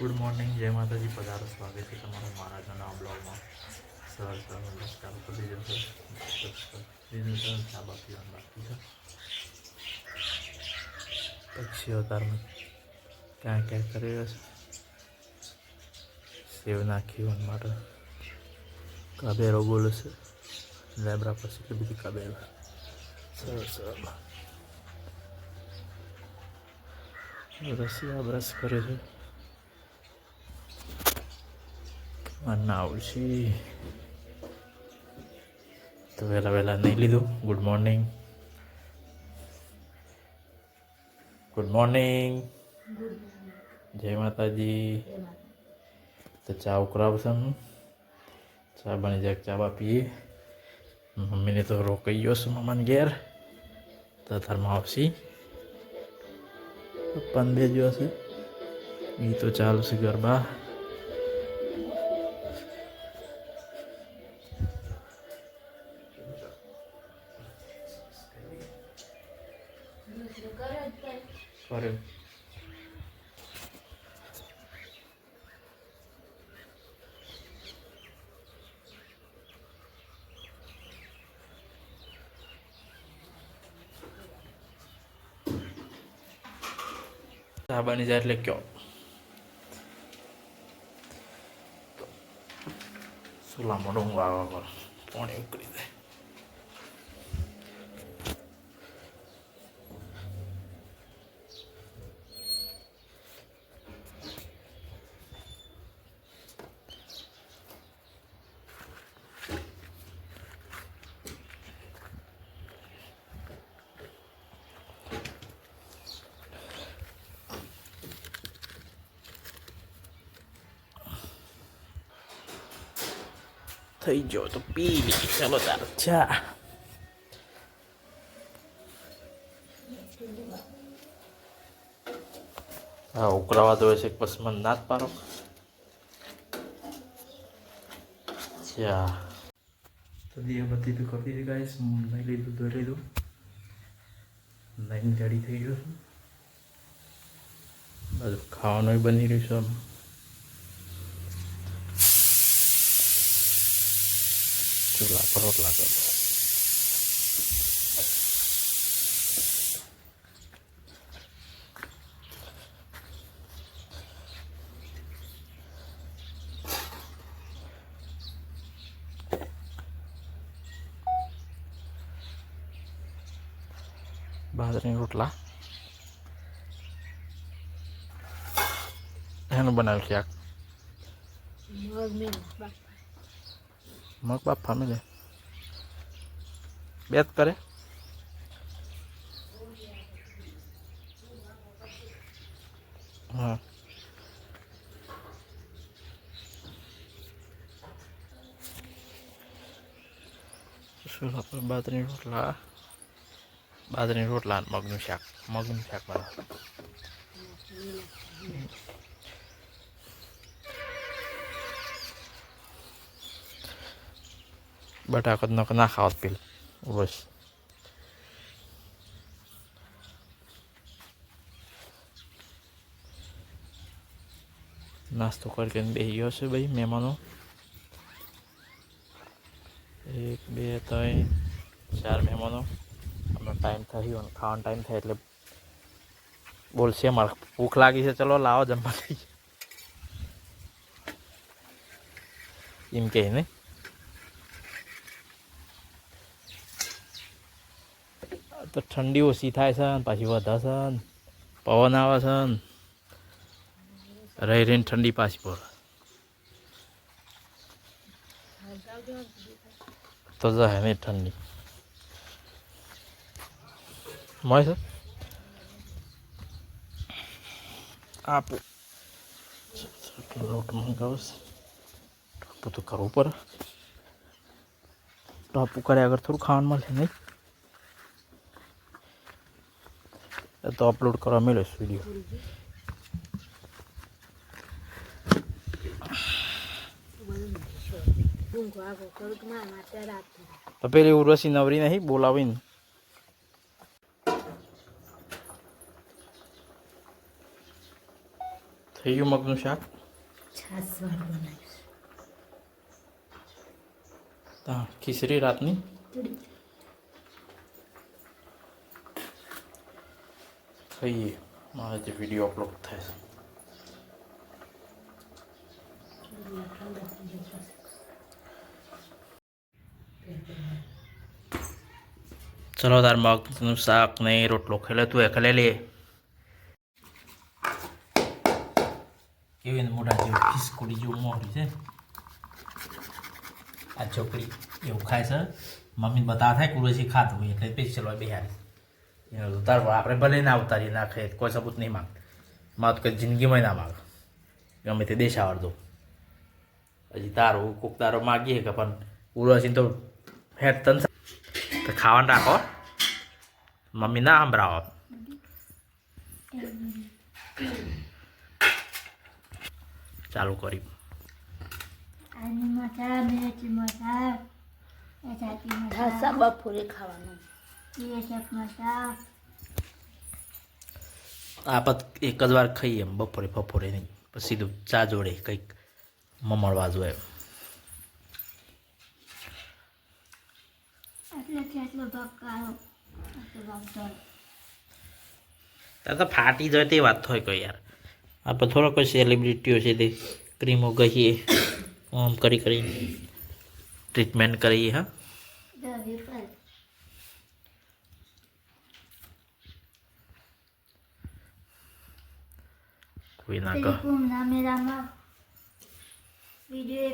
Good morning જય માતાજી. પધારો. સ્વાગત છે તમારું મારા જૂના બ્લોગમાં. સર સર, નમસ્કાર. કરી સર. ચા બાકી બાકી છે. પછી અવતારમાં ક્યાં ક્યાં કરી રહ્યો છે? સેવ નાખી વન માટે કાબેરો બોલે છે. લેબરા પછી કે બીજી કાબેરો. સરસ સરસ આ બ્રશ કરે છે. આવશે તો વહેલા વહેલા નહીં લીધું ગુડ મોર્નિંગ ગુડ મોર્નિંગ જય માતાજી તો ચા ઉકળાવશે હું ચા બની જાય ચા બા પીએ મમ્મીને તો રોકાઈ ગયો છું મમ્માને ઘેર તો ધરમાં આવશી પપ્પાને બે જો હશે એ તો ચાલશે ગરબા કર્યું ચા બની જાય એટલે કયો સુલામાં ડુંગો આવવા પર પાણી ઉકળી થઈ ગયો તો પી લે ચાલો તાર ચા હા ઉકળાવા દો છે પછી મને ના જ પારો ચા તો બધી તો કરી દીધી ગાઈસ નહીં લીધું ધોઈ લીધું નહીં રેડી થઈ ગયું બધું ખાવાનું બની રહ્યું છે આમ ચૂલા પર રોટલા કરો બાજરીના રોટલા એનું બનાવ્યું શાક મગ બાપ ફામી બે જ કરે. હા. બાજરીની રોટલા? બાજરીની રોટલા મગનું શાક. મગનું શાક બનાવ. બટાકો તો નકર ના ખાવત પેલું બસ નાસ્તો કરીને બેસી ગયો છે ભાઈ મહેમાનો એક બે ત્રણ ચાર મહેમાનો અમે ટાઈમ થયો અને ખાવાનો ટાઈમ થાય એટલે બોલશે મારે ભૂખ લાગી છે ચલો લાવો જમવા લઈ એમ કહે ને તો ઠંડી ઓછી થાય છે પાછી વધે છે ને, પવન આવે છે રહી રહીને ઠંડી પાછી પડે. તો જાય નહીં ઠંડી. મળે છે? આપો. લોટ મંગાવશ ટાપું તો કરવું પડે. ટાપું કર્યા આગળ થોડું ખાવાનું મળશે નહીં? એ તો અપલોડ કરવા મળ્યો વીડિયો તો પેલી ઉર્વશી નવરી નહીં બોલાવીને થઈ ગયું મગનું શાક ખીચડી રાતની થોડી ખાઈએ મારે જે વીડિયો અપલોડ જશે ચલો તાર મગનું શાક ને રોટલો ખેલે તું એ ખેલે લે. કેવી ને મોટા જેવું ખિસકોડી જેવું મોટી છે. આ છોકરી એવું ખાય છે. મમ્મી બતાવ, થાય કુરેશી ખાતું એટલે પછી ચલો બિહારી. એનો તાર આપણે ભલે ના ઉતારી ના ખાઈએ કોઈ સબૂત નહીં માંગમાં તો કઈ જિંદગીમાં ના માગ. ગમે તે દેશ આવડતો હજી તારું કોક તારો માગીએ કે પણ ઉર્વશી તો હેડ તન તો ખાવાનું રાખો મમ્મી ના સંભળાવો. ચાલુ કરી. બપોરે ખાવાનું. આપત એક જ વાર ખાઈએ એમ બપોરે બપોરે નહીં. પછી સીધું ચા જોડે કંઈક મમળવા જોઈએ. તાર તો ફાટી જાય તે વાત થાય કોઈ યાર. આપણે થોડો કોઈ સેલિબ્રિટીઓ છે તે ક્રીમો કહીએ આમ કરી કરી ટ્રીટમેન્ટ કરીએ હા. ના એક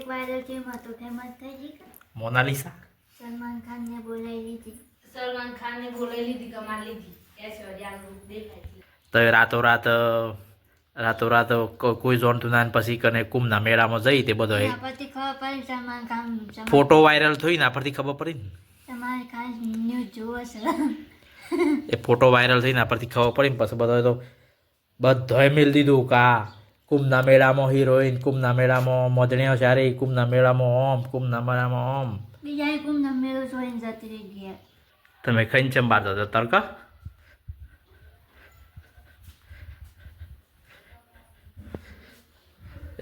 વાયરલ તો ફેમસ થઈ ગઈ મોનાલિસા. સલમાન ખાનને બોલાવી લીધી. સલમાન ખાનને બોલાવી લીધી કમાલ લીધી. દેખાય તો એ રાતોરાત કો- કોઈ જોણતું ના પછી કને કુંભના મેળામાં જઈ તે બધો એ એના પરથી ખબર પડી સલમાન ખાન ફોટો વાયરલ થઈ ના પરથી ખબર પડી ને? સલમાન ખાન ન્યૂઝ જોવે છે. એ ફોટો વાયરલ થઈને પરથી ખબર પડી ને પછી બધો તો બધાએ મેળ દીધું કા કુમના કુંભના મેળામાં હિરોઈન કુંભના મેળામાં મોજણીઓ સારી કુંભના મેળામાં ઓમ કુંભના મેળામાં ઓમ. કુમના તમે ખાઈને ચમ બાર જતા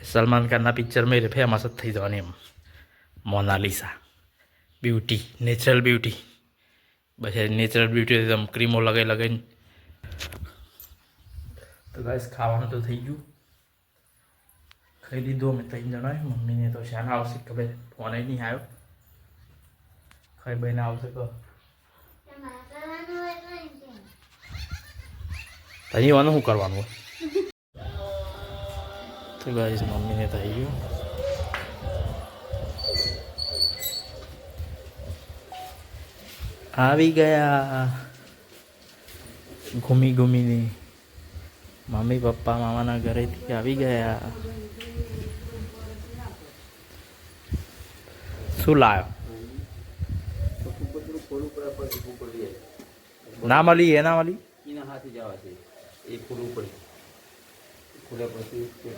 સલમાન ખાનના પિક્ચરમાં એટલે ફેમસ જ થઈ જવાની એમ. Mona Lisa beauty natural beauty બસ નેચરલ બ્યુટી એકદમ ક્રીમો લગાવી લગાવીને તો ગાઈસ ખાવાનું તો થઈ ગયું. ખાઈ લીધું અમે ત્રણ જણાએ. મમ્મીને તો શાના આવશે ખબર ફોન નહીં આવ્યો. ખાઈ બહીને આવશે તો. અહીં વાનું શું કરવાનું હોય? તો ગાઈસ મમ્મીને થઈ ગયું. આવી ગયા. ઘૂમી ઘૂમીને મમ્મી, પપ્પા, મામાના ઘરેથી આવી ગયા. શું લાવ્યો ના મળી, એ ના મળી? એના હાથે જવા છે. એ ખુલ્લું પડે ખુલ્લા પછી એ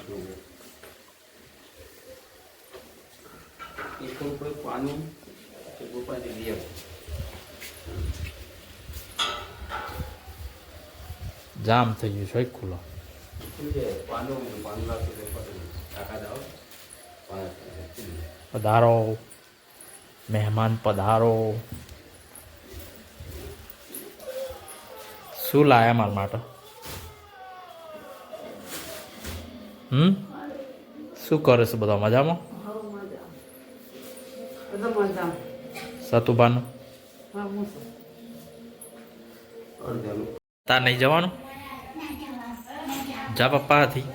ખુલ્લું પડે પાનું કે ગોપાને લઈ આવો જામ થઈ ગયું છે ખુલ્લો પધારો મહેમાન પધારો. શું લાયા મારા માટે? હમ? શું કરે છે બધા મજામાં? સતુબાનું તાર નહીં જવાનું? જા પપ્પા હતી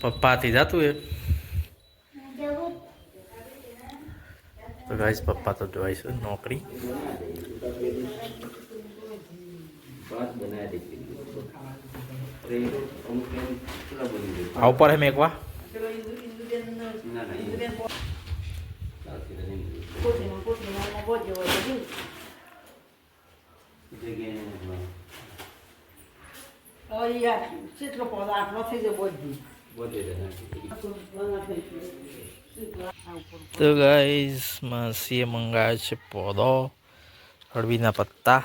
પપ્પા હતી જતું એ તો ગાઈસ પપ્પા તો જોઈશું નોકરી ભાત બનાવી દે અરે અમુક ટાઈમ કેટલા બની જાય આ ઉપર હે મેકવા ના ના એ ચાલશે નહીં જગ્યાએ હા. કેટલો પદ આટલો થઈ જાય બધી વધેરે નાખી તો ગાઈસ માસીએ મંગાવ્યો છે પોદો હળવીના પત્તા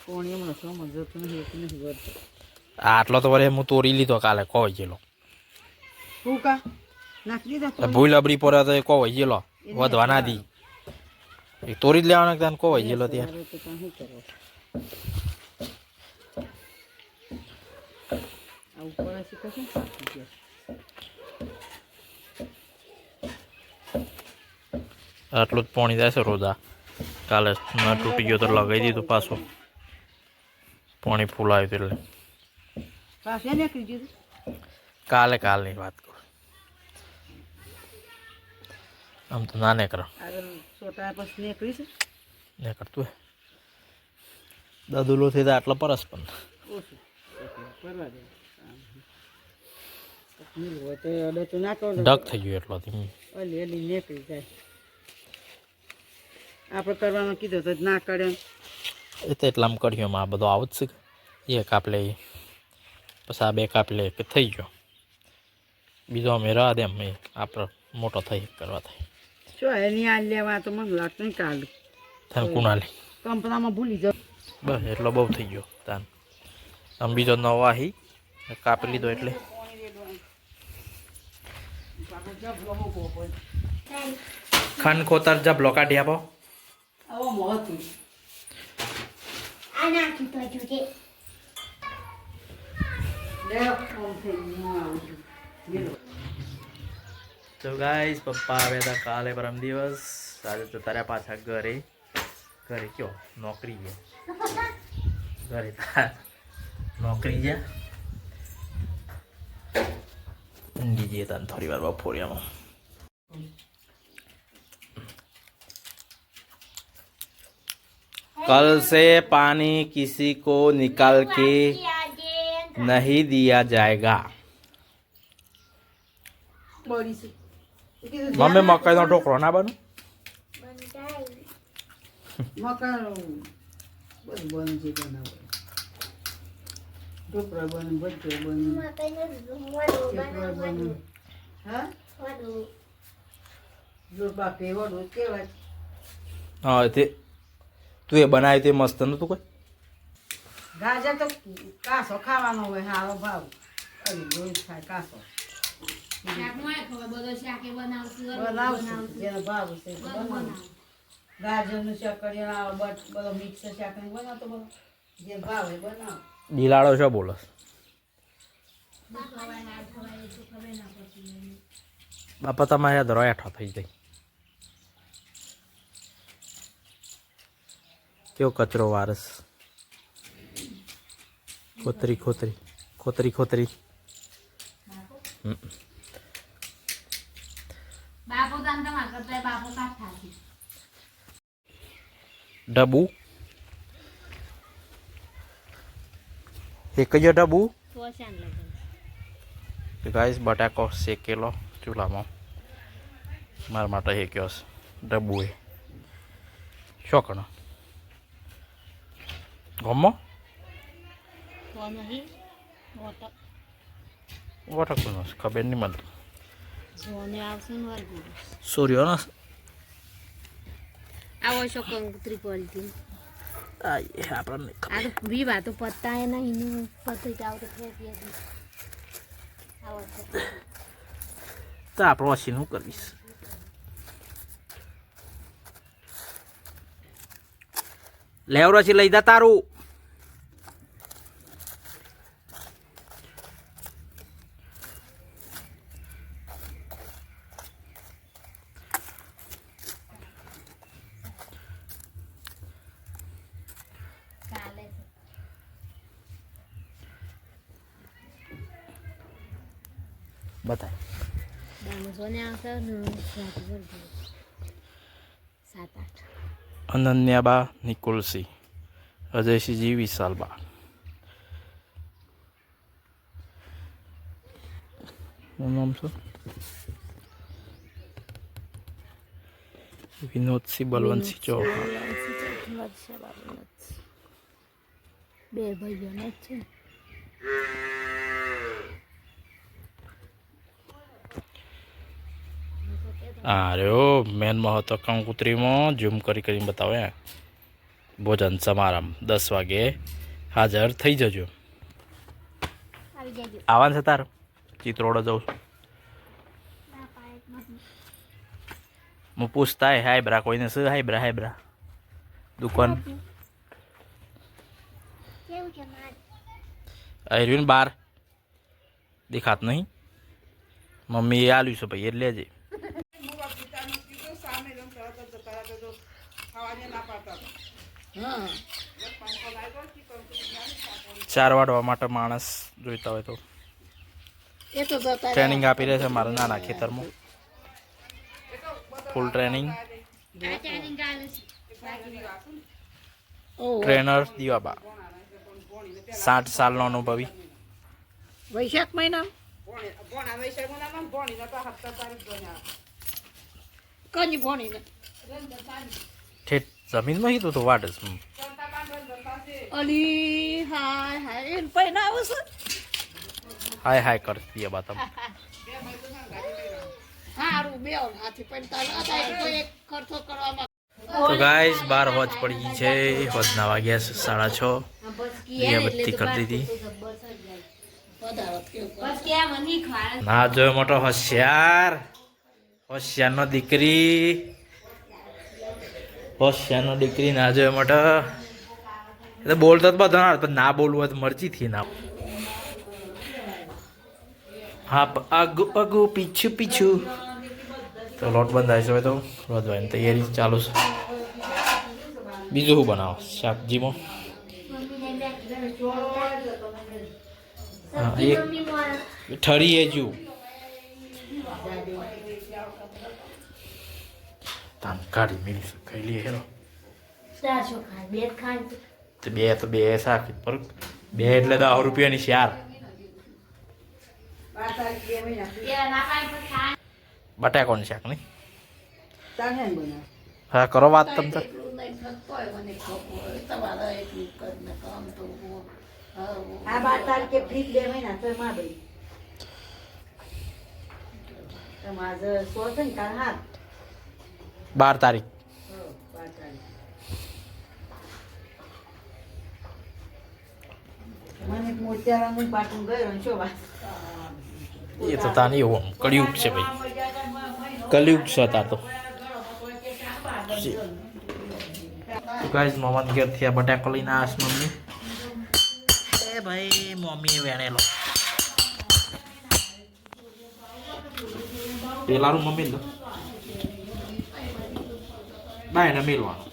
કોણ એમનો સમજ નથી નથી આટલો તો વરે હું તોડી લીધો કાલે કોઈ ગયેલો. ભૂલ અબડી પડે તો કોઈ ગયેલો વધવા ના દી. એ તોડી જ લેવાના તને કોઈ ગયેલો ત્યાં? આટલું જ પાણી જાય છે રોજા કાલે ન તૂટી ગયો તો લગાવી દીધું પાછું. પાણી ફૂલ આવ્યું હતું એટલે. કાલે કાલની વાત કરું. આમ તો ના ને કરો આગળ છોટા પછી નીકળી ને કરતું દાદુલો થઈ તો આટલો પરસ પણ. ડક થઈ ગયો એટલો ધીમી અલી અલી નીકળી જાય. આપણે કરવાનું કીધું તો ના કર્યો એ તો એટલામાં કર્યો આ બધો આવું જ છે એક લે પછી આ બે કાપ લે કે થઈ ગયો. બીજો અમે રાહ દે એ આપણે મોટો થઈ કરવા થાય. જો એની આ લેવા તો મને લાગતું નહીં કાલે તને કુણાલી. કંપનામાં ભૂલી જાવ બસ એટલો બહુ થઈ ગયો તાન. આમ બીજો નવો આહી. કાપી લીધો એટલે. ખાન ખોતર જબલો કાઢી આપો. આવો મોતું આ નાખી તો જોજે લે આમ થઈ ગયું આવું છું તો ગાઈસ પપ્પા આવ્યા હતા કાલે પરમ દિવસ આજે તો તારા પાછા ઘરે ઘરે કયો નોકરી ગયા ઘરે તાર નોકરી ગયા ઊંઘી જઈએ તાન થોડી વાર બપોરિયામાં कल से पानी किसी को निकाल के नहीं दिया जाएगा બળી છે એ કીધું મમ્મી મકાઈનો ઢોકળો ના બનું મકાન બધું બંધ છે બનાવે ઢોકળા બને બધું બને ચેપડા બને હા જો બાપે વડું કેવાય હા તે તું એ બનાવ્યું તે મસ્ત નતું કોઈ ગાજર તો કાસો ખાવાનો હોય હારો ભાવ. અરે રોજ થાય કાસો. ગાજરનું શાક બટ બધો મિક્સ શાક બનાવતો બધો. જે ભાવ એ બનાવ. દિલાડો છો બોલો. બાપા તમારે રોયાઠો થઈ જાય. કયો કચરો વારસ. ખોતરી ખોતરી ખોતરી ખોતરી. ડબુ. એક જ ડબુ? ગાઈસ બટાકો શેકેલો ચૂલામાં. મારા માટે શેક્યો છે. ડબ્બુ એ શોકણો ગમો? વટકનો ખબર નહીં મને સૂર્યો ને આવો છો કંકુત્રી પોલથી આ એ આપણને નહીં ખબર આ તો વિવા તો પત્તા એ નહીં પત્તો જાવ તો ફેંકી આવો છો તો આપણે વસી શું કરીશ લેવરો છે લઈ જા તારું કાલે બતાય. અનન્યાબા નિકુલસી અજયસિંહજી વિશાલબા. શું નામ છે વિનોદસિંહ બલવંતસિંહ ચૌહાણ. બે ભાઈઓને છે. હા ઓ, મેન મહત્વ કંકુત્રીમાં, ઝૂમ કરી કરીને બતાવે ભોજન સમારંભ, દસ વાગે હાજર થઈ જજો. આવી આવવાનું છે તાર? ચિત્રોડ જઉં. હું પૂછતા હાયબ્રા કોઈને શું હાયબ્રા હાયબ્રા? દુકાન. કેવું છે માર બાર. દેખાત નહીં. મમ્મી આલ્યું છે ભાઈ, એટલે લેજે હા ચાર વાડવા માટે માણસ જોઈતા હોય તો. એ તો જતા ટ્રેનિંગ આપી રહે છે મારા નાના ખેતરમાં. Full training trainer Divaba. સાઠ સાલનો અનુભવી. વૈશાખ મહિના? કની ભણી ને ઠેઠ જમીનમાં કીધું તો વાટ જ. હમ. અલી હાય હાય. એને પૈના આવશે હાય હાય કરતી તમે. બે કરવામાં તો ગાઈસ બાર હોજ પડી ગઈ છે. હોજના વાગ્યા છે સાડા છ. દીવાબત્તી કરી દીધી. ના જોયો મોટો હોશિયાર. હોશિયાર નો દીકરી. હોશિયારનો દીકરી ના જોયો માટે એ તો બોલતો તો બધો ના પણ ના બોલવું હોય તો મરજીથી ના. હા આગુ આગુ પીછું પીછું. તો લોટ બંધ છે હવે તો. રોધવાની તૈયારી ચાલુ છે. બીજું શું બનાવો? શાકજીમાં હા એક ઠરી એ જુ. તાન કાઢી છે. ખાઈ લઈએ ખાય બે તો બે તો બે શાક પર બે એટલે દસ રૂપિયાની ખાય બટાકાનું શાક નહીં હા કરો વાત તમ તાર એટલું નહીં થતું હોય મને ખબર તમારે એટલું કરીને કામ તો આ બાર તારીખે એ તો તાની એવું કળિયુગ છે ભાઈ. કલયુગ છે તા. તો ગાઈઝ મમ્મી ઘેર થયા બટાકો લઈને આસ મમ્મી. એ ભાઈ, મમ્મીએ વેણેલો. પેલાનું મમ્મી લો ના એને મેલવાનું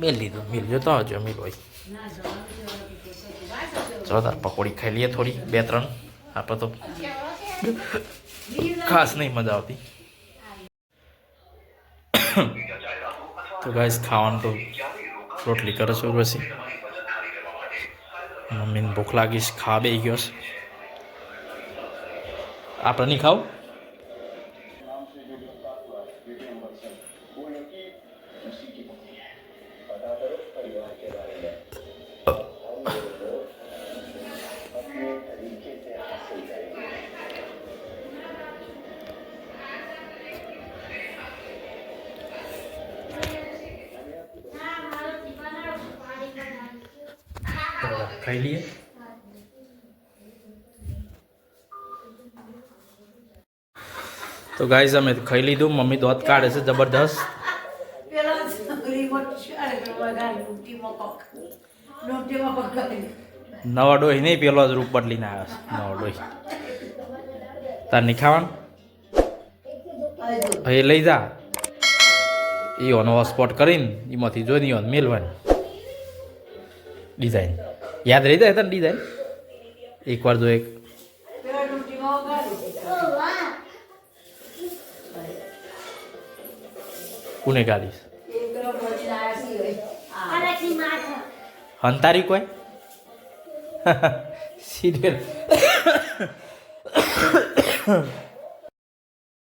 મેલ લીધું. મિલ જોતો હજો મિલ હોય ચલો તાર પકોડી ખાઈ લઈએ થોડી, બે, ત્રણ. આપણે તો ખાસ નહીં મજા આવતી. તો ગાઈસ ખાવાનું તો રોટલી કરે છે મમ્મીને ભૂખ લાગીશ ખા બે ગયો છે. આપણે નહીં ખાવ? ખાઈ લઈએ. તો ગાઈઝ અમે ખાઈ લીધું. મમ્મી દોત કાઢે છે જબરદસ્ત. નવા ડોહી નહીં પેલો જ રૂપ બદલીને આવ્યો છે. નવા ડોહી. તાર નહીં ખાવાનું? એ લઈ જા. એ ઓનો સ્પોટ કરીને એમાંથી જોઈ ઓન મેલવાની. ડિઝાઇન યાદ રહી જાય તને ડિઝાઇન એકવાર જો એક બોલીને હંતારી કોઈ? સિરિયલ.